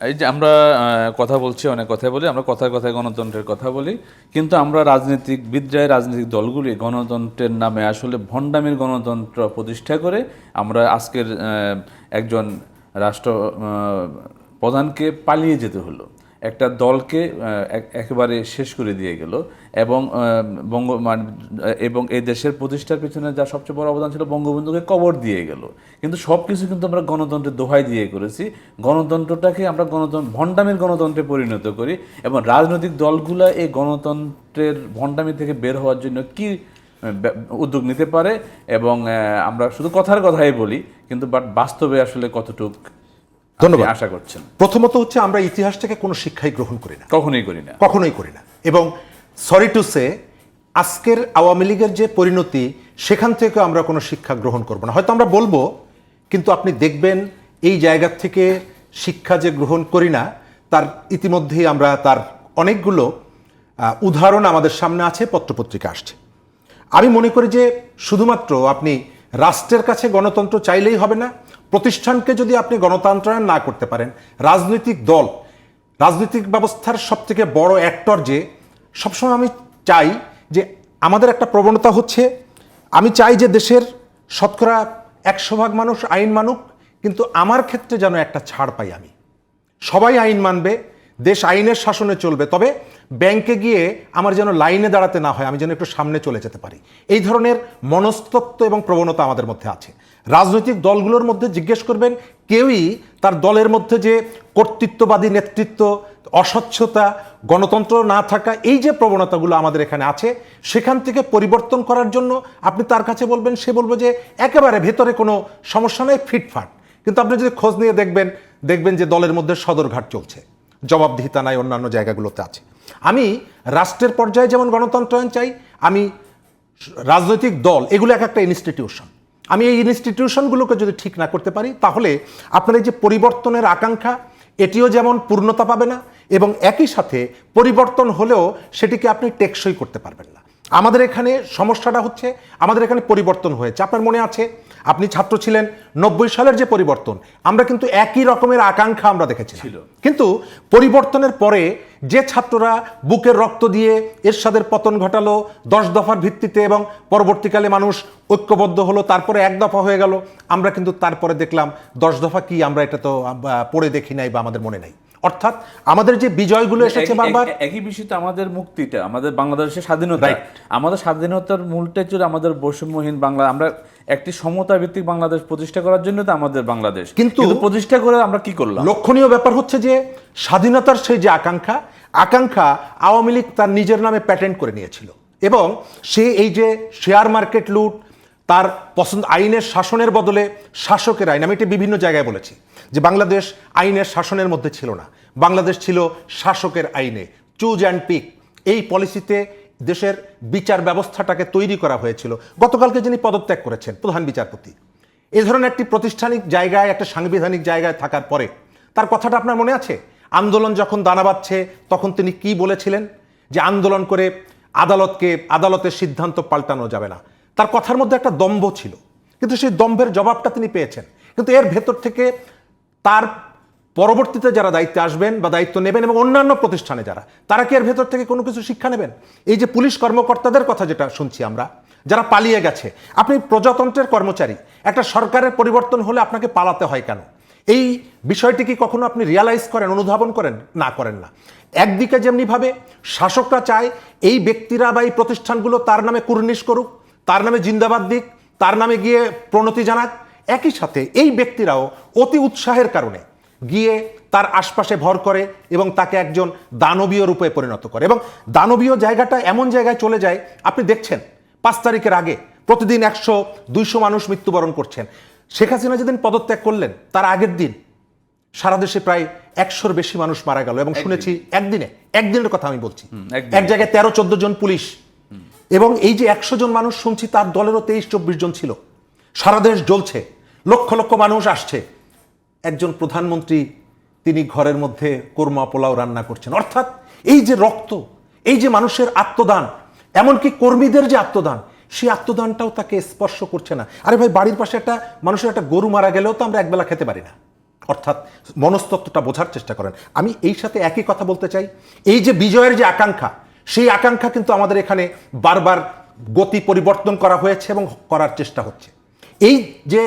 এই যে আমরা কথা বলছি, অনেক কথা বলি, আমরা কথায় কথায় গণতন্ত্রের কথা বলি, কিন্তু আমরা রাজনৈতিক বিদ্যায় রাজনৈতিক দলগুলি গণতন্ত্রের নামে আসলে ভণ্ডামির গণতন্ত্র প্রতিষ্ঠা করে আমরা আজকের একজন রাষ্ট্র প্রধানকে পালিয়ে যেতে হলো। একটা দলকে এক- একেবারে শেষ করে দিয়ে গেল। এবং বঙ্গ মানে, এবং এই দেশের প্রতিষ্ঠার পিছনে যা সবচেয়ে বড় অবদান ছিল বঙ্গবন্ধুকে কবর দিয়ে গেল। কিন্তু সব কিছু কিন্তু আমরা গণতন্ত্রের দোহাই দিয়ে করেছি। গণতন্ত্রটাকে আমরা গণতন্ত্র ভণ্ডামির গণতন্ত্রে পরিণত করি। এবং রাজনৈতিক দলগুলা এই গণতন্ত্রের ভণ্ডামি থেকে বের হওয়ার জন্য কি উদ্যোগ নিতে পারে? এবং আমরা শুধু কথার কথাই বলি কিন্তু বাট বাস্তবে আসলে কতটুক ধন্যবাদ। আশা করছেন। প্রথমত হচ্ছে আমরা ইতিহাস থেকে কোনো শিক্ষাই গ্রহণ করি না। কখনোই করি না। কখনোই করি না। এবং সরি টু সে আজকের আওয়ামী লীগের যে পরিণতি সেখান থেকে আমরা কোনো শিক্ষা গ্রহণ করব না। হয়তো আমরা বলব কিন্তু আপনি দেখবেন এই জায়গা থেকে শিক্ষা যে গ্রহণ করি না তার ইতিমধ্যেই আমরা তার অনেকগুলো উদাহরণ আমাদের সামনে আছে পত্রপত্রিকা আসছে। আমি মনে করি যে শুধুমাত্র আপনি রাষ্ট্রের কাছে গণতন্ত্র চাইলেই হবে না। প্রতিষ্ঠানকে যদি আপনি গণতন্ত্রায়ন না করতে পারেন, রাজনৈতিক দল, রাজনৈতিক ব্যবস্থার সব থেকে বড় অ্যাক্টর যে, সবসময় আমি চাই যে আমাদের একটা প্রবণতা হচ্ছে, আমি চাই যে দেশের শতকরা একশো ভাগ মানুষ আইন মানুক, কিন্তু আমার ক্ষেত্রে যেন একটা ছাড় পাই আমি। সবাই আইন মানবে দেশ আইনের শাসনে চলবে, তবে ব্যাংকে গিয়ে আমার যেন লাইনে দাঁড়াতে না হয়, আমি যেন একটু সামনে চলে যেতে পারি। এই ধরনের মনস্তত্ব এবং প্রবণতা আমাদের মধ্যে আছে। রাজনৈতিক দলগুলোর মধ্যে জিজ্ঞেস করবেন, কেউই তার দলের মধ্যে যে কর্তৃত্ববাদী নেতৃত্ব, অস্বচ্ছতা, গণতন্ত্র না থাকা, এই যে প্রবণতাগুলো আমাদের এখানে আছে, সেখান থেকে পরিবর্তন করার জন্য আপনি তার কাছে বলবেন, সে বলব যে একেবারে ভেতরে কোনো সমস্যা নেই, ফিটফাট। কিন্তু আপনি যদি খোঁজ নিয়ে দেখবেন দেখবেন যে দলের মধ্যে সদরঘাট চলছে। জবাবদিহিতা নাই, অন্যান্য জায়গাগুলোতে আছে। আমি রাষ্ট্রের পর্যায়ে যেমন গণতন্ত্রায়ন চাই, আমি রাজনৈতিক দল, এগুলো এক একটা ইনস্টিটিউশন আমি এই ইনস্টিটিউশনগুলোকে যদি ঠিক না করতে পারি, তাহলে আপনার এই যে পরিবর্তনের আকাঙ্ক্ষা, এটিও যেমন পূর্ণতা পাবে না, এবং একই সাথে পরিবর্তন হলেও সেটিকে আপনি টেকসই করতে পারবেন না। আমাদের এখানে সমস্যাটা হচ্ছে, আমাদের এখানে পরিবর্তন হয়েছে। আপনার মনে আছে আপনি ছাত্র ছিলেন নব্বই সালের যে পরিবর্তন আমরা কিন্তু একই রকমের আকাঙ্ক্ষা আমরা ছিল। কিন্তু পরিবর্তনের পরে যে ছাত্ররা বুকের রক্ত দিয়ে এরশাদের পতন ঘটালো দশ দফার ভিত্তিতে এবং পরবর্তীকালে মানুষ ঐক্যবদ্ধ হলো তারপরে এক দফা হয়ে গেল আমরা কিন্তু তারপরে দেখলাম দশ দফা কি আমরা এটা তো পড়ে দেখি নাই বা আমাদের মনে নাই। অর্থাৎ আমাদের যে বিজয়গুলো এসেছে বারবার একই বিষয় তো আমাদের মুক্তিটা আমাদের বাংলাদেশের স্বাধীনতা। আমাদের স্বাধীনতার মূলটা ছিল আমাদের বৈষম্যহীন বাংলা। আমরা একটি সমতা ভিত্তিক বাংলাদেশ প্রতিষ্ঠা করার জন্য তো আমাদের বাংলাদেশ। কিন্তু- প্রতিষ্ঠা করে আমরা কি করলাম? লক্ষণীয় ব্যাপার হচ্ছে যে স্বাধীনতার সেই যে আকাঙ্ক্ষা আকাঙ্ক্ষা আওয়ামী লীগ তার নিজের নামে প্যাটেন্ট করে নিয়েছিল। এবং সে এই যে শেয়ার মার্কেট লুট তার পছন্দ আইনের শাসনের বদলে শাসকের আইন আমি এটি বিভিন্ন জায়গায় বলেছি যে বাংলাদেশ আইনের শাসনের মধ্যে ছিল না। বাংলাদেশ ছিল শাসকের আইনে চুজ অ্যান্ড পিক এই পলিসিতে দেশের বিচার ব্যবস্থাটাকে তৈরি করা হয়েছিল। গতকালকে যিনি পদত্যাগ করেছেন, প্রধান বিচারপতি। এ ধরনের একটি প্রতিষ্ঠানিক জায়গায়, একটা সাংবিধানিক জায়গায় থাকার পরে, তার কথাটা আপনার মনে আছে? আন্দোলন যখন দানা বাঁধছে, তখন তিনি কি বলেছিলেন? যে আন্দোলন করে আদালতকে, আদালতের সিদ্ধান্ত পাল্টানো যাবে না। তার কথার মধ্যে একটা দম্ভ ছিল। কিন্তু সেই দম্ভের জবাবটা তিনি পেয়েছেন। কিন্তু এর ভেতর থেকে তার পরবর্তীতে যারা দায়িত্বে আসবেন বা দায়িত্ব নেবেন এবং অন্যান্য প্রতিষ্ঠানে যারা, তারা কি এর ভেতর থেকে কোনো কিছু শিক্ষা নেবেন? এই যে পুলিশ কর্মকর্তাদের কথা যেটা শুনছি আমরা, যারা পালিয়ে গেছে, আপনি প্রজাতন্ত্রের কর্মচারী, একটা সরকারের পরিবর্তন হলে আপনাকে পালাতে হয় কেন? এই বিষয়টি কি কখনো আপনি রিয়ালাইজ করেন, অনুধাবন করেন? না করেন না। একদিকে যেমনিভাবে শাসকরা চায় এই ব্যক্তিরা বা এই প্রতিষ্ঠানগুলো তার নামে কুর্নিশ করুক, তার নামে জিন্দাবাদ দিক, তার নামে গিয়ে প্রণতি জানাক, একই সাথে এই ব্যক্তিরাও অতি উৎসাহের কারণে গিয়ে তার আশপাশে ভর করে এবং তাকে একজন দানবীয় রূপে পরিণত করে। এবং দানবীয় জায়গাটা এমন জায়গায় চলে যায় আপনি দেখছেন পাঁচ তারিখের আগে প্রতিদিন একশো দুইশো মানুষ মৃত্যুবরণ করছেন। শেখ হাসিনা যেদিন পদত্যাগ করলেন তার আগের দিন সারা দেশে প্রায় একশোর বেশি মানুষ মারা গেল। এবং শুনেছি একদিনে একদিনের কথা আমি বলছি। এক জায়গায় তেরো চোদ্দ জন পুলিশ। এবং এই যে একশো জন মানুষ শুনছি তার দলেরও তেইশ চব্বিশ জন ছিল। সারা দেশ জ্বলছে লক্ষ লক্ষ মানুষ আসছে। একজন প্রধানমন্ত্রী তিনি ঘরের মধ্যে কোরমা পোলাও রান্না করছেন। অর্থাৎ এই যে রক্ত, এই যে মানুষের আত্মদান, এমনকি কর্মীদের যে আত্মদান, সেই আত্মদানটাও তাকে স্পর্শ করছে না। আরে ভাই, বাড়ির পাশে একটা মানুষের একটা গরু মারা গেলেও তো আমরা একবেলা খেতে পারি না। অর্থাৎ মনস্তত্ত্বটা বোঝার চেষ্টা করেন। আমি এই সাথে একই কথা বলতে চাই। এই যে বিজয়ের যে আকাঙ্ক্ষা, সেই আকাঙ্ক্ষা কিন্তু আমাদের এখানে বারবার গতি পরিবর্তন করা হয়েছে এবং করার চেষ্টা হচ্ছে। এই যে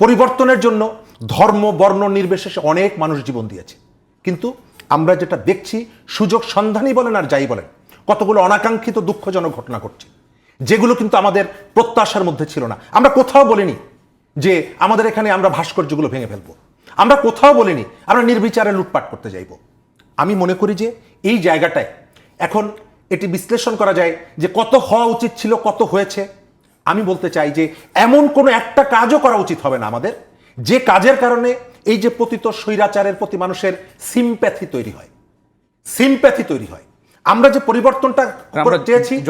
পরিবর্তনের জন্য ধর্ম, বর্ণ, নির্বিশেষে অনেক মানুষ জীবন দিয়েছে। কিন্তু আমরা যেটা দেখছি, সুযোগ সন্ধানই বলেন আর যাই বলেন, কতগুলো অনাকাঙ্ক্ষিত দুঃখজনক ঘটনা ঘটছে, যেগুলো কিন্তু আমাদের প্রত্যাশার মধ্যে ছিল না। আমরা কোথাও বলিনি যে আমাদের এখানে আমরা ভাস্কর্যগুলো ভেঙে ফেলব। আমরা কোথাও বলিনি আমরা নির্বিচারে লুটপাট করতে যাইব। আমি মনে করি যে এই জায়গাটায় এখন এটি বিশ্লেষণ করা যায় যে কত হওয়া উচিত ছিল, কত হয়েছে। আমি বলতে চাই যে এমন কোনো একটা কাজও করা উচিত হবে না আমাদের। যে কাজের কারণে এই যে পতিত স্বৈরাচারের প্রতি মানুষের সিম্প্যাথি তৈরি হয়। সিম্প্যাথি তৈরি হয়। আমরা যে পরিবর্তনটা চেয়েছি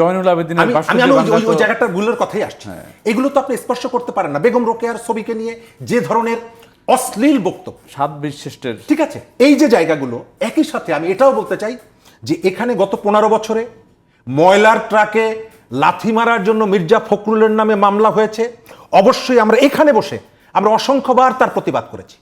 আমি ওই- জায়গাটারগুলোর কথাই আসছি। এগুলো তো আপনি স্পর্শ করতে পারেন না। বেগম রোকেয়ার ছবিকে নিয়ে যে ধরনের অশ্লীল বক্তব্য। সাত বিশিষ্টের ঠিক আছে এই যে জায়গাগুলো একই সাথে আমি এটাও বলতে চাই যে এখানে গত পনেরো বছরে ময়লার ট্রাকে লাথি মারার জন্য মির্জা ফখরুলের নামে মামলা হয়েছে। অবশ্যই আমরা এখানে বসে আমরা অসংখ্যবার তার প্রতিবাদ করেছি।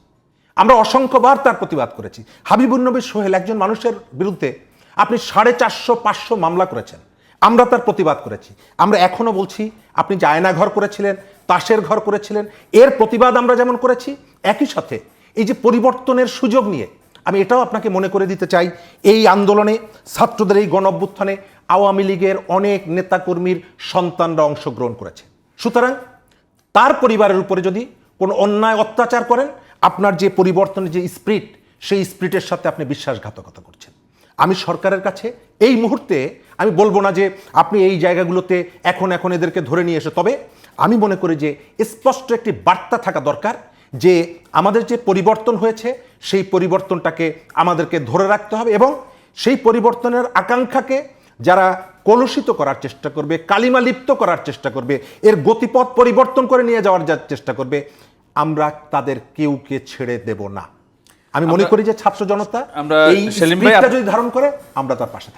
আমরা অসংখ্যবার তার প্রতিবাদ করেছি। হাবিবুর নবী সোহেল একজন মানুষের বিরুদ্ধে আপনি সাড়ে চারশো, পাঁচশো মামলা করেছেন। আমরা তার প্রতিবাদ করেছি। আমরা এখনও বলছি, আপনি যে আয়না ঘর করেছিলেন, তাসের ঘর করেছিলেন, এর প্রতিবাদ আমরা যেমন করেছি, একই সাথে এই যে পরিবর্তনের সুযোগ নিয়ে আমি এটাও আপনাকে মনে করে দিতে চাই, এই আন্দোলনে ছাত্রদের এই গণ অভ্যুত্থানে আওয়ামী লীগের অনেক নেতাকর্মীর সন্তানরা অংশগ্রহণ করেছে। সুতরাং তার পরিবারের উপরে যদি কোনো অন্যায় অত্যাচার করেন, আপনার যে পরিবর্তনের যে স্পিরিট সেই স্পিরিটের সাথে আপনি বিশ্বাসঘাতকতা করছেন। আমি সরকারের কাছে এই মুহূর্তে আমি বলব না যে আপনি এই জায়গাগুলোতে এখন এখন এদেরকে ধরে নিয়ে এসে, তবে আমি মনে করি যে স্পষ্ট একটি বার্তা থাকা দরকার যে আমাদের যে পরিবর্তন হয়েছে, সেই পরিবর্তনটাকে আমাদেরকে ধরে রাখতে হবে এবং সেই পরিবর্তনের আকাঙ্ক্ষাকে যারা কলুষিত করার চেষ্টা করবে কালিমা লিপ্ত করার চেষ্টা করবে এর গতিপথ পরিবর্তন করে নিয়ে যাওয়ার চেষ্টা করবে আমরা তাদের কেউকে ছেড়ে দেব না আমি মনে করি যে ছাত্র জনতা আমরা যদি ধারণ করে আমরা তার পাশে।